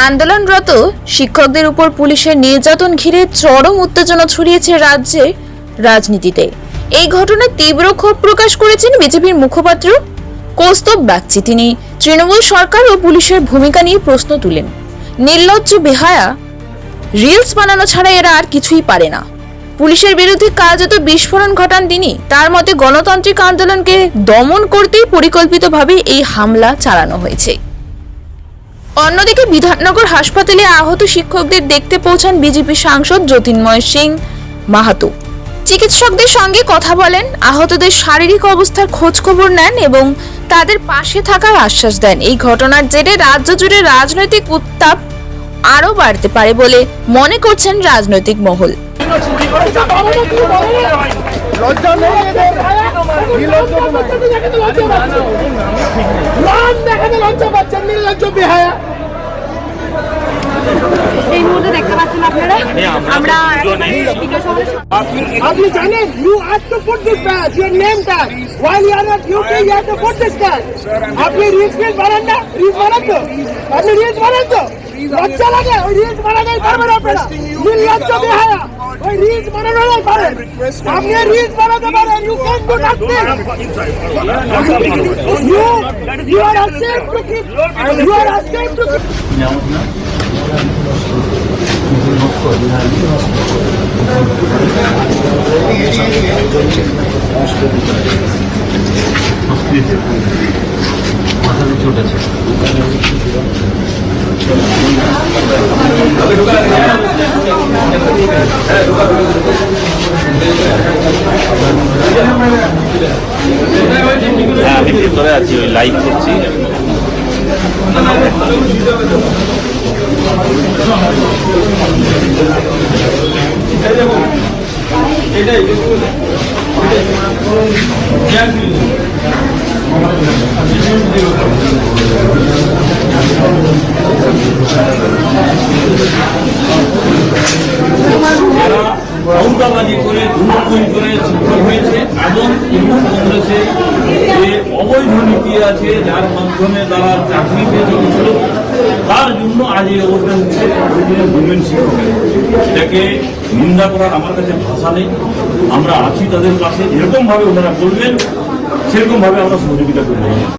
আন্দোলনরত শিক্ষকদের উপর পুলিশের নির্যাতন ঘিরে চরম উত্তেজনা ছড়িয়েছে রাজ্যে রাজনীতিতে। এই ঘটনায় তীব্র ক্ষোভ প্রকাশ করেছেন বিজেপির মুখপাত্র কৌস্তব বাগচি তিনি তৃণমূল সরকার ও পুলিশের ভূমিকা নিয়ে প্রশ্ন তুলেন। নির্লজ্জ বেহায়া রিলস বানানো ছাড়া এরা আর কিছুই পারে না। পুলিশের বিরুদ্ধে কার্যত বিস্ফোরণ ঘটান তিনি। তার মতে গণতান্ত্রিক আন্দোলনকে দমন করতেই পরিকল্পিতভাবে এই হামলা চালানো হয়েছে। অন্যদিকে বিধাননগর হাসপাতালে আহত শিক্ষকদের দেখতে পৌঁছান বিজেপি সাংসদ জ্যোতির্ময় সিং মাহাতো। চিকিৎসকদের সঙ্গে কথা বলেন, আহতদের শারীরিক অবস্থার খোঁজ খবর নেন এবং তাদের পাশে থাকার আশ্বাস দেন। এই ঘটনার জেরে রাজ্য জুড়ে রাজনৈতিক উত্তাপ আরও বাড়তে পারে বলে মনে করছেন রাজনৈতিক মহল। লজ্জা দেখাতে লজ্জা পাচ্ছেন নির্লজ্জ বেহায়া। এই মুহূর্তে দেখতে পাচ্ছেন আপনারা। আমরা আপনি জানেন you have to put this badge your name tag while you are not UK you have to put this tag আপনি রিলস ফিল্স বানান না রিলস বানান তো। আপনি রিলস বানান তো। লজ্জা লাগে ওই রিলস বানানোই পারবেন আপনারা। নির্লজ্জ বেহায়া। ওই রিলস বানানোই পারেন আপনি রিলস বানাতে পারেন you can do nothing You, you are ashamed to keep, you are ashamed to keep মাথাতে চোট আছে হ্যাঁ আমি ভেতরে আছি যারা হয়েছে এবং কংগ্রেসে যে অবৈধ নীতি আছে, যার মাধ্যমে তারা চাকরি পেয়ে চলেছিল, তার জন্য আজ এই অবস্থা হচ্ছে গভর্নমেন্ট এটাকে নিন্দা করার আমার কাছে ভাষা নেই। আমরা আছি তাদের পাশে যেরকম ভাবে ওনারা বলবেন সেরকম ভাবে আমরা সহযোগিতা করব।